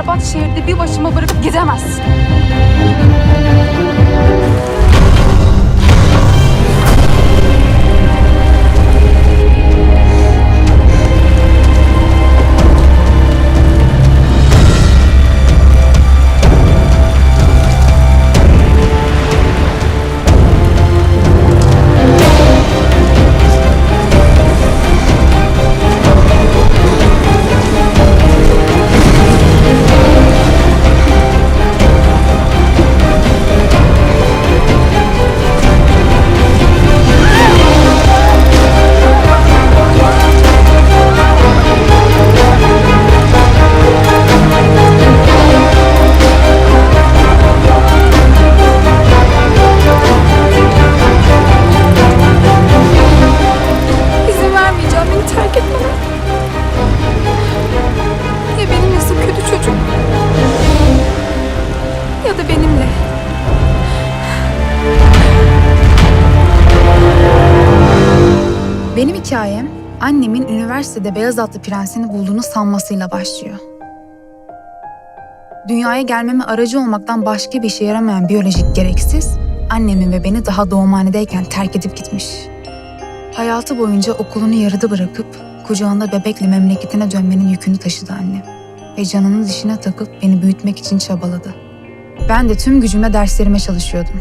berbat şehirde bir başıma bırakıp gidemezsin. Benim hikayem annemin üniversitede beyaz atlı prensini bulduğunu sanmasıyla başlıyor. Dünyaya gelmeme aracı olmaktan başka bir işe yaramayan biyolojik gereksiz, annemi ve beni daha doğumhanedeyken terk edip gitmiş. Hayatı boyunca okulunu yarıda bırakıp kucağında bebekle memleketine dönmenin yükünü taşıdı annem. Ve canının dişine takıp beni büyütmek için çabaladı. Ben de tüm gücümle derslerime çalışıyordum.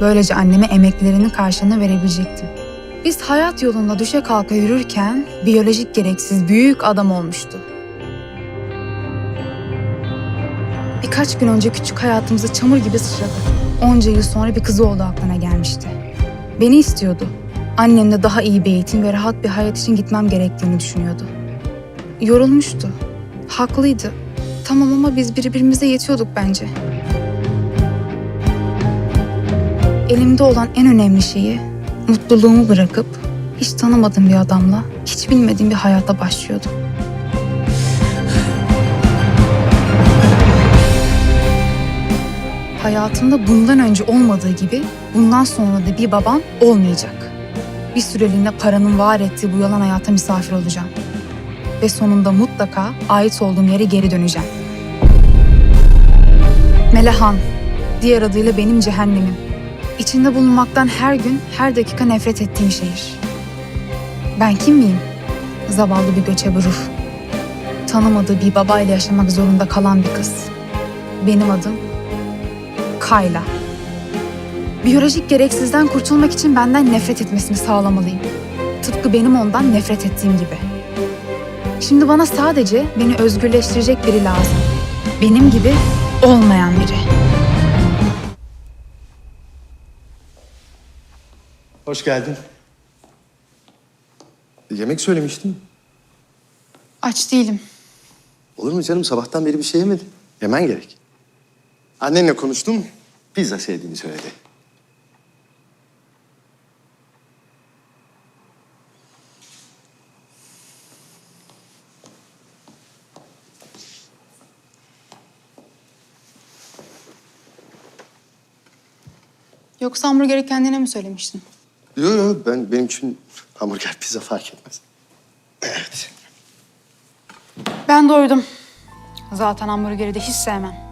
Böylece anneme emeklilerinin karşılığını verebilecektim. Biz hayat yolunda düşe kalka yürürken biyolojik gereksiz büyük adam olmuştu. Birkaç gün önce küçük hayatımıza çamur gibi sıçradı. Onca yıl sonra bir kızı oldu aklına gelmişti. Beni istiyordu. Annem de daha iyi bir eğitim ve rahat bir hayat için gitmem gerektiğini düşünüyordu. Yorulmuştu. Haklıydı. Tamam ama biz birbirimize yetiyorduk bence. Elimde olan en önemli şeyi mutluluğumu bırakıp hiç tanımadığım bir adamla hiç bilmediğim bir hayata başlıyordum. Hayatımda bundan önce olmadığı gibi bundan sonra da bir babam olmayacak. Bir süreliğine paranın var ettiği bu yalan hayata misafir olacağım. Ve sonunda mutlaka ait olduğum yere geri döneceğim. Melehan, diğer adıyla benim cehennemim. İçinde bulunmaktan her gün, her dakika nefret ettiğim şehir. Ben kim miyim? Zavallı bir göçebe ruh. Tanımadığı bir babayla yaşamak zorunda kalan bir kız. Benim adım Kayla. Biyolojik gereksizden kurtulmak için benden nefret etmesini sağlamalıyım. Tıpkı benim ondan nefret ettiğim gibi. Şimdi bana sadece beni özgürleştirecek biri lazım. Benim gibi olmayan biri. Hoş geldin. Yemek söylemiştin. Aç değilim. Olur mu canım? Sabahtan beri bir şey yemedin. Yemen gerek. Annenle konuştum. Pizza sevdiğini söyledi. Yoksa hamburgeri kendine mi söylemiştin? Yok yok ben benim için hamburger pizza fark etmez. Evet. Ben doydum. Zaten hamburgeri de hiç sevmem.